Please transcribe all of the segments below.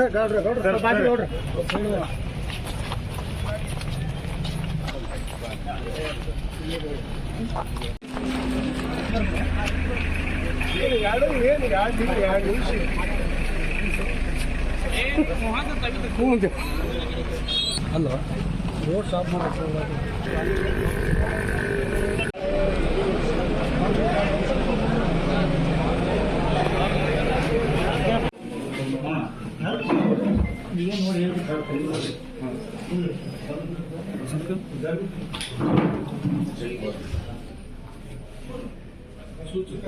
Sir road stop ಬಾಜು ಗೌಡ್ರ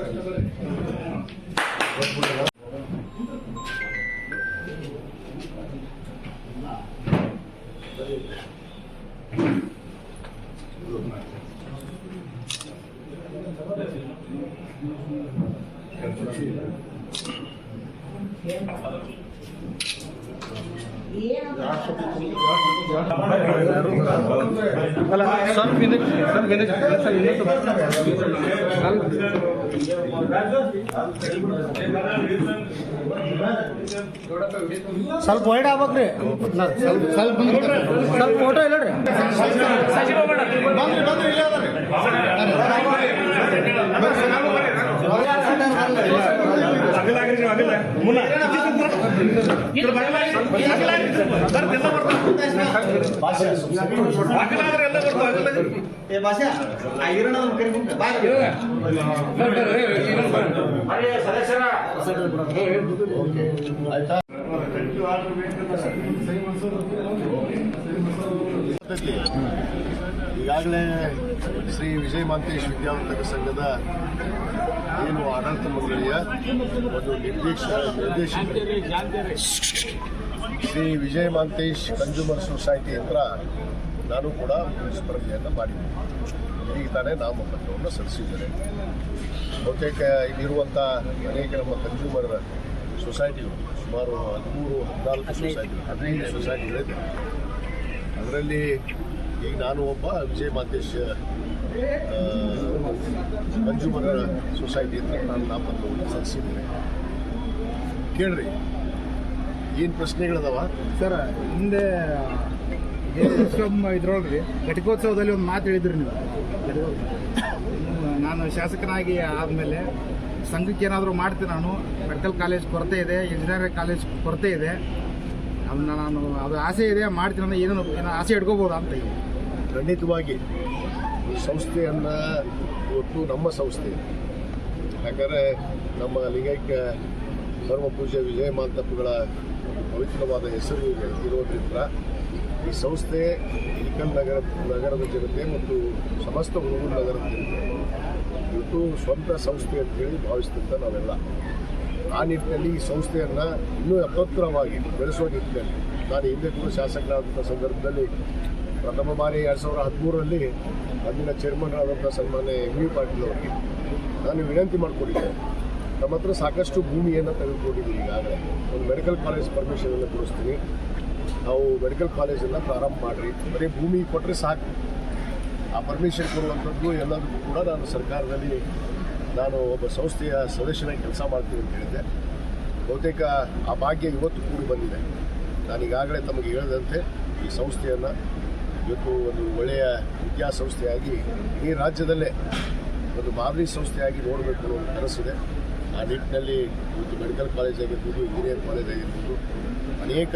ಅಲ್ಲ ರೋಡ್ ಸ್ಟಾಪ್ ಅಲ್ಲ ಸ್ವಲ್ಪ ಸ್ವಲ್ಪ ಹಿಂದಕ್ಕೆ ಸ್ವಲ್ಪ ಹಿಂದಕ್ಕೆ ಸ್ವಲ್ಪ ವೈಡ್ ಆಗ್ಬೇಕ್ರಿ ಸ್ವಲ್ಪ ಸ್ವಲ್ಪ ಫೋಟೋ ಇಲ್ಲ ರೀ ಆಯ್ತಾ ಈಗಾಗಲೇ ಶ್ರೀ ವಿಜಯ ಮಾಂತೇಶ್ ವಿದ್ಯಾವರ್ಧಕ ಸಂಘದ ಏನು ಆಡಳಿತ ಮಂಡಳಿಯ ಒಂದು ನಿರ್ದೇಶ ನಿರ್ದೇಶಕ ಶ್ರೀ ವಿಜಯ ಮಾಂತೇಶ್ ಕನ್ಸ್ಯೂಮರ್ ಸೊಸೈಟಿ ಹತ್ರ ನಾನು ಕೂಡ ಸ್ಪರ್ಧೆಯನ್ನು ಮಾಡಿದ್ದೀನಿ ಈಗ ತಾನೇ ನಾಮಪತ್ರವನ್ನು ಸಲ್ಲಿಸಿದ್ದೇನೆ ಬಹುತೇಕ ಇಲ್ಲಿರುವಂಥ ಅನೇಕ ನಮ್ಮ ಕನ್ಸ್ಯೂಮರ್ ಸೊಸೈಟಿಗಳು, ಸುಮಾರು ಹದಿಮೂರು, ಹದಿನಾಲ್ಕು ಸೊಸೈಟಿ ಹದಿನೈದು ಸೊಸೈಟಿಗಳಿದೆ ಅದರಲ್ಲಿ ಈಗ ನಾನು ಒಬ್ಬ ವಿಜಯ ಮಾತೇಶ್ ಕನ್ಸ್ಯೂಮರ್ ಸೊಸೈಟಿ ಅಂತ ನಾನು ನಾಮಪತ್ರವನ್ನು ಸಲ್ಲಿಸಿದ್ದೇನೆ. ಕೇಳ್ರಿ, ಏನು ಪ್ರಶ್ನೆಗಳದಾವ? ಸರ್, ಹಿಂದೆ ಇದ್ರೊಳಗೆ ಘಟಿಕೋತ್ಸವದಲ್ಲಿ ಒಂದು ಮಾತು ಹೇಳಿದ್ರಿ ನೀವು. ನಾನು ಶಾಸಕನಾಗಿ ಆದಮೇಲೆ ಸಂಘಕ್ಕೆ ಏನಾದರೂ ಮಾಡ್ತೀನಿ ನಾನು. ಮೆಡಿಕಲ್ ಕಾಲೇಜ್ ಕೊರತೆ ಇದೆ ಇಂಜಿನಿಯರಿಂಗ್ ಕಾಲೇಜ್ ಕೊರತೆ ಇದೆ. ಅದನ್ನ ನಾನು, ಅದು ಆಸೆ ಇದೆ, ಮಾಡ್ತೀನಿ ಅಂದ್ರೆ ಏನೋ ಆಸೆ ಇಟ್ಕೋಬೋದು ಅಂತ ಖಂಡಿತವಾಗಿ ಸಂಸ್ಥೆಯನ್ನು ಇವತ್ತು ನಮ್ಮ ಸಂಸ್ಥೆ. ಯಾಕಂದರೆ ನಮ್ಮ ಲಿಂಗೈಕ್ಯ ಧರ್ಮ ಪೂಜೆ ವಿಜಯ ಮಾಂತಪ್ಪಗಳ ಪವಿತ್ರವಾದ ಹೆಸರು ಇರೋದ್ರಿಂದ ಈ ಸಂಸ್ಥೆ ಇಲ್ಕಲ್ ನಗರ, ನಗರದ ಜನತೆ ಮತ್ತು ಸಮಸ್ತ ಹುಡುಗರು ನಗರದ ಜನತೆ ಇವತ್ತು ಸ್ವಂತ ಸಂಸ್ಥೆ ಅಂತೇಳಿ ಭಾವಿಸ್ತಿದ್ದ ನಾವೆಲ್ಲ ಆ ನಿಟ್ಟಿನಲ್ಲಿ ಈ ಸಂಸ್ಥೆಯನ್ನು ಇನ್ನೂ ಅಪತ್ರವಾಗಿ ಬೆಳೆಸುವ ನಿಟ್ಟಿನಲ್ಲಿ ನಾನು ಹಿಂದೆ ಕೂಡ ಶಾಸಕರಾದಂಥ ಸಂದರ್ಭದಲ್ಲಿ ಪ್ರಥಮ ಬಾರಿ ಎರಡು ಸಾವಿರದ ಹದಿಮೂರರಲ್ಲಿ ಅಂದಿನ ಚೇರ್ಮನ್ ಆದಂಥ ಸನ್ಮಾನ್ಯ ಎಂ ವಿ ಪಾಟೀಲ್ ಅವರಿಗೆ ನಾನು ವಿನಂತಿ ಮಾಡಿಕೊಂಡಿದ್ದೆ. ನಮ್ಮ ಹತ್ರ ಸಾಕಷ್ಟು ಭೂಮಿಯನ್ನು ತೆಗೆದುಕೊಂಡಿದ್ದೀವಿ ಈಗಾಗಲೇ. ಒಂದು ಮೆಡಿಕಲ್ ಕಾಲೇಜ್ ಪರ್ಮಿಷನನ್ನು ಕೊಡಿಸ್ತೀನಿ. ನಾವು ಮೆಡಿಕಲ್ ಕಾಲೇಜನ್ನು ಪ್ರಾರಂಭ ಮಾಡಿರಿ. ಬರೀ ಭೂಮಿ ಕೊಟ್ಟರೆ ಸಾಕು. ಆ ಪರ್ಮಿಷನ್ ಕೊಡುವಂಥದ್ದು ಎಲ್ಲದಕ್ಕೂ ಕೂಡ ನಾನು ಸರ್ಕಾರದಲ್ಲಿ ನಾನು ಒಬ್ಬ ಸಂಸ್ಥೆಯ ಸದಸ್ಯನಾಗಿ ಕೆಲಸ ಮಾಡ್ತೀನಿ ಅಂತ ಹೇಳಿದ್ದೆ. ಬಹುತೇಕ ಆ ಭಾಗ್ಯ ಇವತ್ತು ಕೂಡಿ ಬಂದಿದೆ. ನಾನು ಈಗಾಗಲೇ ತಮಗೆ ಹೇಳಿದಂತೆ ಈ ಸಂಸ್ಥೆಯನ್ನು ಇವತ್ತು ಒಂದು ಒಳ್ಳೆಯ ವಿದ್ಯಾಸಂಸ್ಥೆಯಾಗಿ ಈ ರಾಜ್ಯದಲ್ಲೇ ಒಂದು ಮಾದರಿ ಸಂಸ್ಥೆಯಾಗಿ ನೋಡಬೇಕು ಅನ್ನೋ ಒಂದು ಕನಸಿದೆ ಆ ನಿಟ್ಟಿನಲ್ಲಿ ಇವತ್ತು ಮೆಡಿಕಲ್ ಕಾಲೇಜ್ ಆಗಿರ್ಬೋದು ಇಂಜಿನಿಯರ್ ಕಾಲೇಜ್ ಆಗಿರ್ಬೋದು, ಅನೇಕ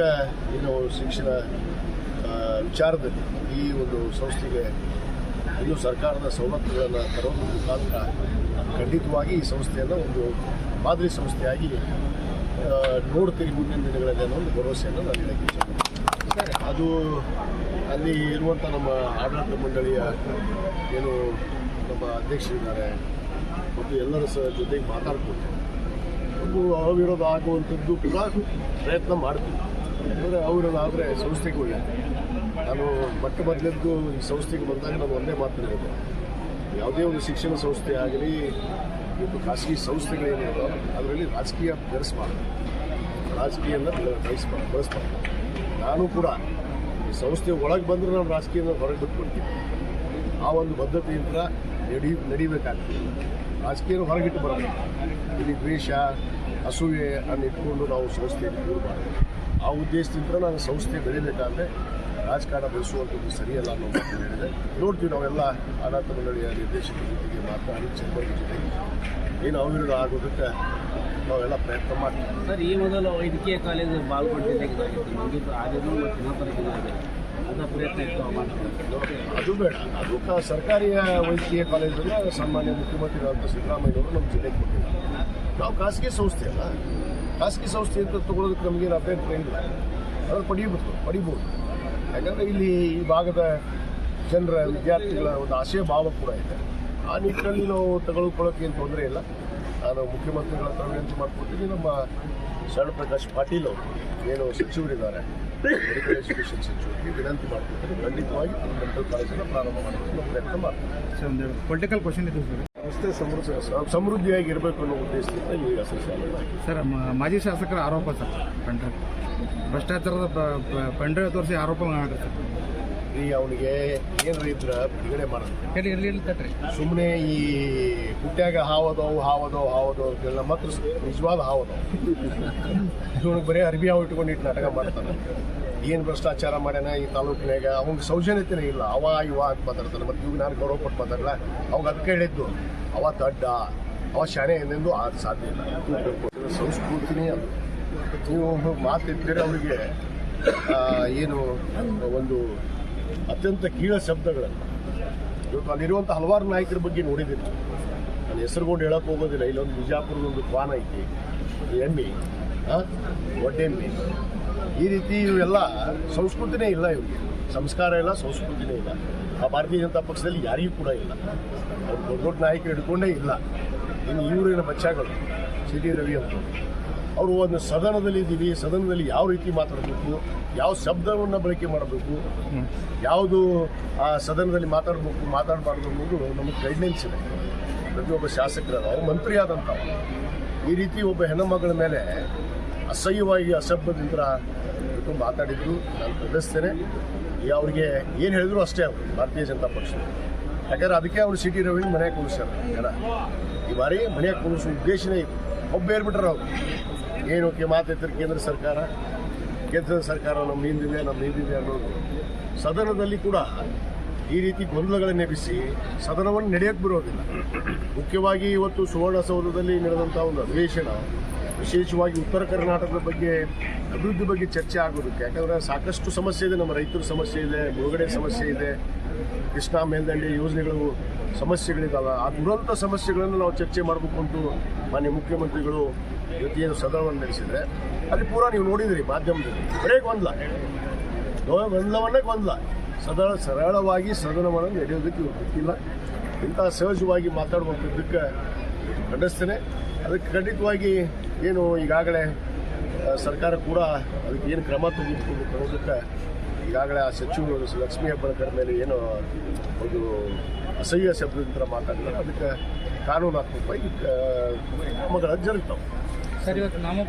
ಏನು ಶಿಕ್ಷಣ ವಿಚಾರದಲ್ಲಿ ಈ ಒಂದು ಸಂಸ್ಥೆಗೆ ಇನ್ನು ಸರ್ಕಾರದ ಸವಲತ್ತುಗಳನ್ನು ತರೋದ್ರ ಮುಖಾಂತರ ಖಂಡಿತವಾಗಿ ಈ ಸಂಸ್ಥೆಯನ್ನು ಒಂದು ಮಾದರಿ ಸಂಸ್ಥೆಯಾಗಿ ನೋಡ್ತೀವಿ ಮುಂದಿನ ದಿನಗಳಲ್ಲಿ ಅನ್ನೋ ಒಂದು ಭರವಸೆಯನ್ನು ನಾನು ಹೇಳಕ್ಕೆ ಇಷ್ಟಪಡ್ತೀನಿ ಅದು ಅಲ್ಲಿ ಇರುವಂಥ ನಮ್ಮ ಆಡಳಿತ ಮಂಡಳಿಯ ಏನು ನಮ್ಮ ಅಧ್ಯಕ್ಷರಿದ್ದಾರೆ ಮತ್ತು ಎಲ್ಲರ ಸಹ ಜೊತೆಗೆ ಮಾತಾಡ್ಕೊಂಡು ಒಂದು ಅವಿರೋಧ ಆಗುವಂಥದ್ದು ಕೂಡ ಪ್ರಯತ್ನ ಮಾಡ್ತೀವಿ. ಯಾಕಂದರೆ ಅವಿರೋಧ ಆದರೆ ಸಂಸ್ಥೆಗೆ ಒಳ್ಳೆಯದು ನಾನು ಮೊಟ್ಟ ಮೊದಲದ್ದು ಈ ಸಂಸ್ಥೆಗೆ ಬಂದಾಗ ನಾನು ಒಂದೇ ಮಾತನಾಡಿದೆ ಯಾವುದೇ ಒಂದು ಶಿಕ್ಷಣ ಸಂಸ್ಥೆ ಆಗಲಿ ಇವತ್ತು ಖಾಸಗಿ ಸಂಸ್ಥೆಗಳೇನಿದೆ ಅದರಲ್ಲಿ ರಾಜಕೀಯ ಬೆರೆಸಬಾರ್ದು. ರಾಜಕೀಯನ ಬೆಳೆಸಬಾರ್ದು ಬಳಸಬಾರ್ದು. ನಾನು ಕೂಡ ಸಂಸ್ಥೆ ಒಳಗೆ ಬಂದರೂ ನಾವು ರಾಜಕೀಯನ ಹೊರಗೆ ಬಿಟ್ಕೊಡ್ತೀವಿ ಆ ಒಂದು ಬದ್ಧತೆಯಿಂದ ನಡಿ, ನಡಿಬೇಕಾಗ್ತದೆ. ರಾಜಕೀಯ ಹೊರಗಿಟ್ಟು ಬರಬೇಕು ಇಲ್ಲಿ ದ್ವೇಷ ಅಸೂಯೆ ಅನ್ನು ಇಟ್ಕೊಂಡು ನಾವು ಸಂಸ್ಥೆಯಲ್ಲಿ ಕೂರಬಾರ್ದು. ಆ ಉದ್ದೇಶದಿಂದ ನಾನು ಸಂಸ್ಥೆ ಬೆಳಿಬೇಕಾದ್ರೆ ರಾಜಕಾರಣ ಬೆಳೆಸುವಂಥದ್ದು ಸರಿಯಲ್ಲ ಅನ್ನೋ ಮಾತು ಹೇಳಿದೆ. ನೋಡ್ತೀವಿ ನಾವೆಲ್ಲ ಆಡಳಿತ ಮಂಡಳಿಯ ನಿರ್ದೇಶಕರ ಜೊತೆಗೆ ಮಾತನಾಡಿ ಚೇಂಬರ್ ಜೊತೆಗೆ ಏನು ಅವಿರೋಧ ಆಗೋದಕ್ಕೆ ನಾವೆಲ್ಲ ಪ್ರಯತ್ನ ಮಾಡ್ತೀವಿ. ಸರ್ ಈ ಮೊದಲು ವೈದ್ಯಕೀಯ ಕಾಲೇಜು ಮತ್ತು ಅಂತ ಪ್ರಯತ್ನ ಇತ್ತು ಅದು ಬೇಡ. ಅದು ಸರ್ಕಾರಿ ವೈದ್ಯಕೀಯ ಕಾಲೇಜನ್ನು ಸಾಮಾನ್ಯ ಮುಖ್ಯಮಂತ್ರಿಗಳಂತ ಸಿದ್ದರಾಮಯ್ಯವರು ನಮ್ಮ ಜಿಲ್ಲೆಗೆ ಕೊಟ್ಟಿಲ್ಲ ನಾವು ಖಾಸಗಿ ಸಂಸ್ಥೆ ಅಲ್ಲ. ಖಾಸಗಿ ಸಂಸ್ಥೆ ಅಂತ ತಗೊಳ್ಳೋದಕ್ಕೆ ನಮಗೇನು ಅಭ್ಯಂತರ ಇಲ್ಲ. ಅದನ್ನು ಪಡೆಯಬಹುದು ಪಡಿಬೋದು. ಯಾಕಂದರೆ ಇಲ್ಲಿ ಈ ಭಾಗದ ಜನರ ವಿದ್ಯಾರ್ಥಿಗಳ ಒಂದು ಆಶಯ ಭಾವ ಕೂಡ ಇದೆ. ಆ ನಿಟ್ಟಿನಲ್ಲಿ ನಾವು ತಗೊಳ್ಕೊಳ್ಳೋಕೆ ಏನು ತೊಂದರೆ ಇಲ್ಲ. ನಾನು ಮುಖ್ಯಮಂತ್ರಿಗಳ ಹತ್ರ ವಿನಂತಿ ಮಾಡ್ಕೊಡ್ತೀನಿ. ನಮ್ಮ ಶರಣ ಪ್ರಕಾಶ್ ಪಾಟೀಲ್ ಅವರು ಏನು ಸಚಿವರಿದ್ದಾರೆ ಮೆಡಿಕಲ್ ಎಜುಕೇಷನ್ ಸಚಿವರಿಗೆ ವಿನಂತಿ ಮಾಡ್ಕೊಡ್ತೀನಿ. ಖಂಡಿತವಾಗಿ ಮೆಡಿಕಲ್ ಕಾಲೇಜನ್ನು ಪ್ರಾರಂಭ ಮಾಡೋದಕ್ಕೆ ನಾವು ಪ್ರಯತ್ನ ಮಾಡ್ತೀವಿ ಪೊಲಿಟಿಕಲ್ ಕ್ವಶನ್ ಇದೆ ಸರ್. ರಸ್ತೆ ಸಮೃದ್ಧ ಸಮೃದ್ಧಿಯಾಗಿ ಇರಬೇಕು ಅನ್ನೋ ಉದ್ದೇಶದಿಂದ ಈ ಅಸೋಸಿಯೇಷನ್ ಸರ್ ಮಾಜಿ ಶಾಸಕರ ಆರೋಪ ಸರ್, ಪಂಡ್ರೆ. ಭ್ರಷ್ಟಾಚಾರದ ಪಂಡ್ರೆ ತೋರಿಸಿ ಆರೋಪ ಮಾಡಿದ್ರೆ ಸರ್. ಈ ಅವನಿಗೆ ಏನರ ಇದ್ರ ಬಿಡುಗಡೆ ಮಾಡೋದು. ಸುಮ್ಮನೆ ಈ ಹುಟ್ಟ್ಯಾಗ ಹಾವದವು ಹಾವದವು ಹಾವದವು ಅಂತೆಲ್ಲ ಮಾತ್ರ ನಿಜವಾದ ಹಾವದವು ಇವನಿಗೆ ಬರೀ ಅರ್ಬಿ ಹಾವು ಇಟ್ಕೊಂಡು ಇಟ್ಟು ನಾಟಕ ಮಾಡ್ತಾನೆ. ಏನು ಭ್ರಷ್ಟಾಚಾರ ಮಾಡ್ಯಾನ ಈ ತಾಲೂಕಿನಾಗ? ಅವ್ನಿಗೆ ಸೌಜನ್ಯತೆ ಇಲ್ಲ. ಅವ ಇವ ಅಂತ ಮಾತಾಡ್ತಾನೆ. ಮತ್ತು ಇವಾಗ ನಾನು ಗೌರವ ಕೊಟ್ಟು ಮಾತಾಡಲ್ಲ ಅವಾಗ ಅದಕ್ಕೆ ಹೇಳಿದ್ದು ಅವ ದಡ್ಡ ಅವ ಶಾಣೆ ಎಂದೆಂದು ಅದು ಸಾಧ್ಯ ಇಲ್ಲ. ಸಂಸ್ಕೃತಿನೇ ಅದು. ನೀವು ಮಾತಿದ್ರೆ ಅವರಿಗೆ ಏನು ಒಂದು ಅತ್ಯಂತ ಕೀಳ ಶಬ್ದಗಳನ್ನು ಇವತ್ತು ಅಲ್ಲಿರುವಂಥ ಹಲವಾರು ನಾಯಕರ ಬಗ್ಗೆ ನೋಡಿದ್ದೀನಿ. ನಾನು ಹೆಸರುಗೊಂಡು ಹೇಳಕ್ಕೆ ಹೋಗೋದಿಲ್ಲ. ಇಲ್ಲೊಂದು ಬಿಜಾಪುರದ ಒಂದು ಕ್ವಾನ್ ಐತಿ. ಎಮ್ಮಿ. ಒಡ್ಡೆಮ್ಮಿ. ಈ ರೀತಿ ಇವೆಲ್ಲ ಸಂಸ್ಕೃತಿನೇ ಇಲ್ಲ ಇವರಿಗೆ. ಸಂಸ್ಕಾರ ಇಲ್ಲ, ಸಂಸ್ಕೃತಿನೇ ಇಲ್ಲ. ಆ ಭಾರತೀಯ ಜನತಾ ಪಕ್ಷದಲ್ಲಿ ಯಾರಿಗೂ ಕೂಡ ಇಲ್ಲ. ದೊಡ್ಡ ದೊಡ್ಡ ನಾಯಕರು ಹಿಡ್ಕೊಂಡೇ ಇಲ್ಲ. ಇನ್ನು ಇವರೇನು ಬಚ್ಚಾಗಳು? ಸಿ ಟಿ ರವಿ ಅಂತ ಅವರು ಒಂದು ಸದನದಲ್ಲಿ ಇದ್ದೀವಿ, ಸದನದಲ್ಲಿ ಯಾವ ರೀತಿ ಮಾತಾಡಬೇಕು, ಯಾವ ಶಬ್ದವನ್ನು ಬಳಕೆ ಮಾಡಬೇಕು, ಯಾವುದು ಆ ಸದನದಲ್ಲಿ ಮಾತಾಡಬೇಕು, ಮಾತಾಡಬಾರ್ದು ಅನ್ನೋದು ನಮಗೆ ಗೈಡ್ಲೈನ್ಸ್ ಇದೆ. ಪ್ರತಿಯೊಬ್ಬ ಶಾಸಕರ, ಅವರು ಮಂತ್ರಿ ಆದಂಥ ಈ ರೀತಿ ಒಬ್ಬ ಹೆಣ್ಣುಮಗಳ ಮೇಲೆ ಅಸಹ್ಯವಾಗಿ, ಅಸಭ್ಯದಿಂದ ಇವತ್ತು ಮಾತಾಡಿದ್ರು. ನಾನು ಪ್ರದರ್ಶಿಸ್ತೇನೆ ಈ ಅವ್ರಿಗೆ ಏನು ಹೇಳಿದ್ರು ಅಷ್ಟೇ ಅವರು, ಭಾರತೀಯ ಜನತಾ ಪಕ್ಷ. ಯಾಕಂದ್ರೆ ಅದಕ್ಕೆ ಅವರು ಸಿಟಿ ರವಿನ ಮನೆ ಕೂರಿಸ್ತಾರೆ ಜನ ಈ ಬಾರಿ ಮನೆಯಾಗ ಕೂರಿಸೋ ಉದ್ದೇಶನೇ ಒಬ್ಬೇರ್ಬಿಟ್ರೆ ಅವರು. ಏನಕ್ಕೆ ಮಾತೈತಾರೆ ಕೇಂದ್ರ ಸರ್ಕಾರ ಕೇಂದ್ರ ಸರ್ಕಾರ ನಮ್ಮ ಹಿಂದಿದೆ ನಮ್ಮ ಹಿಂದಿದೆ ಅನ್ನೋದು. ಸದನದಲ್ಲಿ ಕೂಡ ಈ ರೀತಿ ಗೊಂದಲಗಳನ್ನು ಎಬ್ಬಿಸಿ ಸದನವನ್ನು ನಡೆಯಕ್ಕೆ ಬರೋದಿಲ್ಲ. ಮುಖ್ಯವಾಗಿ ಇವತ್ತು ಸುವರ್ಣಸೌಧದಲ್ಲಿ ನಡೆದಂಥ ಒಂದು ಅಧಿವೇಶನ ವಿಶೇಷವಾಗಿ ಉತ್ತರ ಕರ್ನಾಟಕದ ಬಗ್ಗೆ, ಅಭಿವೃದ್ಧಿ ಬಗ್ಗೆ ಚರ್ಚೆ ಆಗೋದಕ್ಕೆ, ಯಾಕಂದರೆ ಸಾಕಷ್ಟು ಸಮಸ್ಯೆ ಇದೆ, ನಮ್ಮ ರೈತರ ಸಮಸ್ಯೆ ಇದೆ, ಮುಳುಗಡೆ ಸಮಸ್ಯೆ ಇದೆ. ಕೃಷ್ಣಾ ಮೇಲ್ದಂಡೆ ಯೋಜನೆಗಳು ಸಮಸ್ಯೆಗಳಿದ್ದಾವೆ ಆ ದುರಂತ ಸಮಸ್ಯೆಗಳನ್ನು ನಾವು ಚರ್ಚೆ ಮಾಡಬೇಕು ಅಂತ ಮಾನ್ಯ ಮುಖ್ಯಮಂತ್ರಿಗಳು ಜೊತೆಯ ಸದನವನ್ನು ನಡೆಸಿದರೆ, ಅಲ್ಲಿ ಪೂರ ನೀವು ನೋಡಿದಿರಿ ಮಾಧ್ಯಮದಲ್ಲಿ. ಬರೇ ಗೊಂದಲ. ಗೊಂದಲವನ್ನೇ ಗೊಂದಲ. ಸದನ ಸರಳವಾಗಿ ಸದನವನ್ನು ನಡೆಯೋದಕ್ಕೆ ಇವ್ರು ಗೊತ್ತಿಲ್ಲ. ಇಂಥ ಸಹಜವಾಗಿ ಮಾತಾಡುವಂಥದ್ದಕ್ಕೆ ಖಂಡಿಸ್ತೇನೆ. ಅದಕ್ಕೆ ಖಂಡಿತವಾಗಿ ಏನು ಈಗಾಗಲೇ ಸರ್ಕಾರ ಕೂಡ ಅದಕ್ಕೆ ಏನು ಕ್ರಮ ತೆಗೆದುಕೊಂಡು ಅನ್ನೋದಕ್ಕೆ ಈಗಾಗಲೇ ಆ ಸಚಿವರು ಲಕ್ಷ್ಮೀ ಹೆಬ್ಬಾಳ್ಕರ್ ಮೇಲೆ ಏನು ಒಂದು ಅಸಹ್ಯ ಶಬ್ದದಿಂದ ಮಾತಾಡಿದ್ದಾರೆ ಅದಕ್ಕೆ ಕಾನೂನಾತ್ಮಕವಾಗಿ ಮಗಳ ಜರುಗ್ತಾವೆ.